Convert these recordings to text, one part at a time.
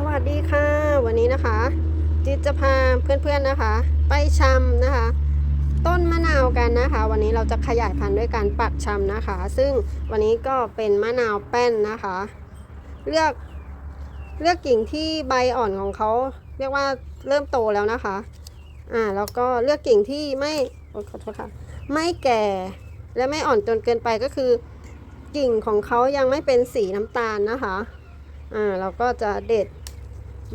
สวัสดีค่ะ วันนี้นะคะ จิตจะพาเพื่อนๆนะคะ ไปชำนะคะ ต้นมะนาวกันนะคะ วันนี้เราจะขยายพันธุ์ด้วยการปักชำนะคะ ซึ่งวันนี้ก็เป็นมะนาวแป้นนะคะ เลือกเลือกกิ่งที่ใบอ่อนของเขาเรียกว่าเริ่มโตแล้วนะคะอ่าแล้วก็เลือกกิ่งที่ไม่ขอโทษค่ะไม่แก่และไม่อ่อนจนเกินไปก็คือกิ่งของเขายังไม่เป็นสีน้ำตาลนะคะ อ่า เราก็จะเด็ด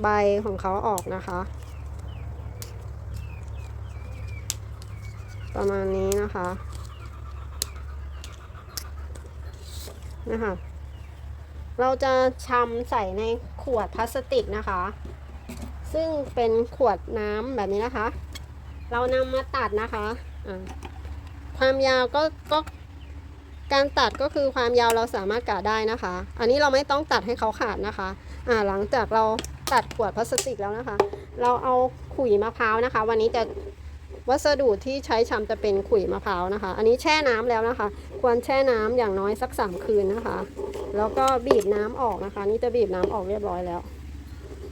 ใบของเขาออกนะคะ ประมาณนี้นะคะนะคะเราจะชำใส่ในขวดพลาสติกนะคะ ซึ่งเป็นขวดน้ำแบบนี้นะคะ เรานำมาตัดนะคะอ่าความยาวก็ก็การตัดก็คือความยาวเราสามารถกะได้นะคะ อันนี้เราไม่ต้องตัดให้เขาขาดนะคะ อ่าหลังจากเรา ตัดขวดพลาสติกแล้วนะคะ เราเอาขุยมะพร้าวนะคะ วันนี้จะวัสดุที่ใช้ชำจะเป็นขุยมะพร้าวนะคะ อันนี้แช่น้ำแล้วนะคะ ควรแช่น้ำอย่างน้อยสักสามคืนนะคะ แล้วก็บีบน้ำออกนะคะ นี่จะบีบน้ำออกเรียบร้อยแล้ว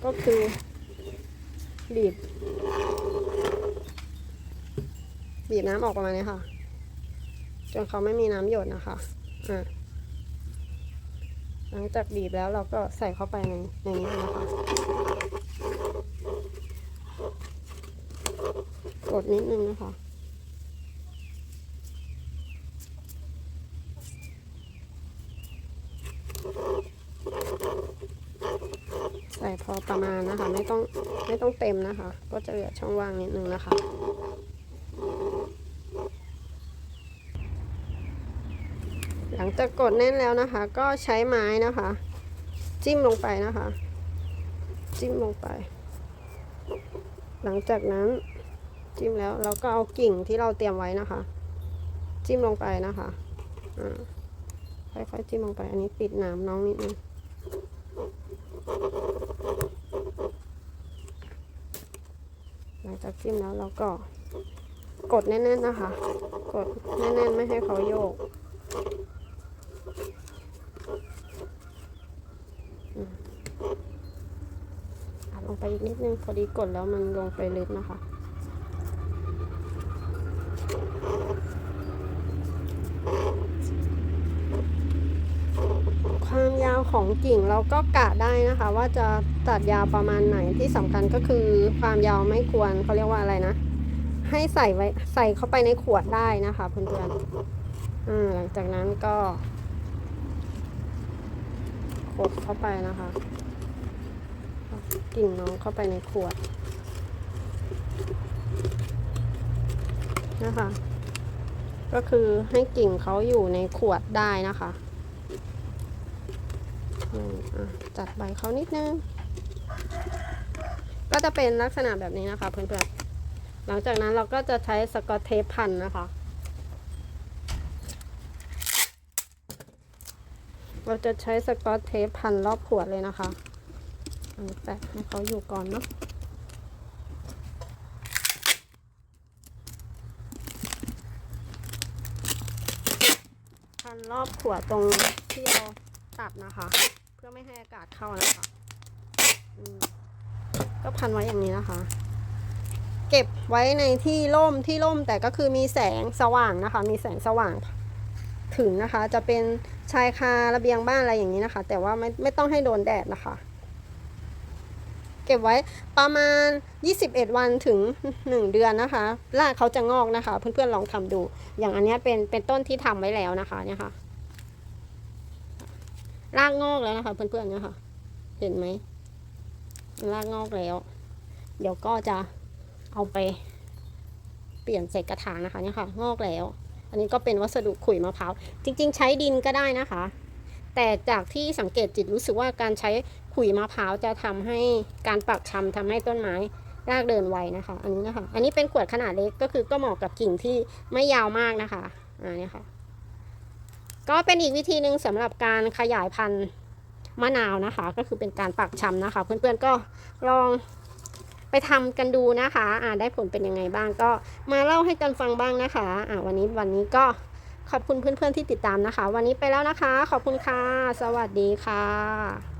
ก็คือ บีบ บีบน้ำออกประมาณนี้ค่ะ จนเขาไม่มีน้ำหยดนะคะ อะ หลังจากบีบแล้วเราก็ใส่เข้าไปในในนี้นะคะกดนิดนึงนะคะใส่พอประมาณนะคะ ไม่ต้องไม่ต้องเต็มนะคะ ก็จะเหลือช่องว่างนิดนึงนะคะ ลังจากกดแน่นแล้วนะคะ ก็ใช้ไม้นะคะ จิ้มลงไปนะคะ จิ้มลงไป หลังจากนั้นจิ้มแล้วเราก็เอากิ่งที่เราเตรียมไว้นะคะ จิ้มลงไปนะคะอ่าค่อยๆจิ้มลงไป อันนี้ปิดน้ำน้องนิดนึงหลังจากจิ้มแล้วเราก็กดแน่นๆนะคะ กดแน่นๆไม่ให้เขาโยก ลงไปอีกนิดนึง พอดีกดแล้วมันลงไปลึกนะคะความยาวของกิ่งเราก็กะได้นะคะ ว่าจะตัดยาวประมาณไหนที่สำคัญก็คือความยาวไม่ควรเขาเรียกว่าอะไรนะ ให้ใส่ไว้ใส่เข้าไปในขวดได้นะคะเพื่อนๆอ่าหลังจากนั้นก็ กดเข้าไปนะคะกิ่งน้องเข้าไปในขวดนะคะ ก็คือให้กิ่งเขาอยู่ในขวดได้นะคะอืมอะจัดใบเขานิดนึง ก็จะเป็นลักษณะแบบนี้นะคะเพื่อนๆ หลังจากนั้นเราก็จะใช้สกอตเทปพันนะคะ เราจะใช้สกอตเทปพันรอบขวดเลยนะคะอันนี้แปะให้เขาอยู่ก่อนเนาะพันรอบขวดตรงที่เราตัดนะคะ เพื่อไม่ให้อากาศเข้านะคะก็พันไว้อย่างนี้นะคะ เก็บไว้ในที่ร่มที่ร่มแต่ก็คือมีแสงสว่างนะคะ มีแสงสว่าง ถึงนะคะ จะเป็นชายคาระเบียงบ้านอะไรอย่างนี้นะคะ แต่ว่าไม่ไม่ต้องให้โดนแดดนะคะ เก็บไว้ประมาณ 21 วันถึง 1 เดือนนะคะรากเขาจะงอกนะคะ เพื่อนๆลองทำดู อย่างอันนี้เป็นเป็นต้นที่ทำไว้แล้วนะคะ เนี่ยค่ะรากงอกแล้วนะคะ เพื่อนๆเนี่ยค่ะ เห็นไหมรากงอกแล้ว เดี๋ยวก็จะเอาไป เปลี่ยนใส่กระถางนะคะเนี่ยค่ะ งอกแล้ว อันนี้ก็เป็นวัสดุขุยมะพร้าว จริง ๆ ใช้ดินก็ได้นะคะ แต่จากที่สังเกตจิตรู้สึกว่าการใช้ขุยมะพร้าวจะทำให้การปักชำทำให้ต้นไม้รากเดินไวนะคะ อันนี้นะคะ อันนี้เป็นขวดขนาดเล็กก็คือก็เหมาะกับกิ่งที่ไม่ยาวมากนะคะอ่าเนี่ยค่ะ ก็เป็นอีกวิธีหนึ่งสำหรับการขยายพันธุ์มะนาวนะคะ ก็คือเป็นการปักชำนะคะ เพื่อนๆก็ลอง ไปทำกันดูนะคะอ่าได้ผลเป็นยังไงบ้างก็มาเล่าให้กันฟังบ้างนะคะอ่าวันนี้วันนี้ก็ขอบคุณเพื่อนๆที่ติดตามนะคะ วันนี้ไปแล้วนะคะ ขอบคุณค่ะ สวัสดีค่ะ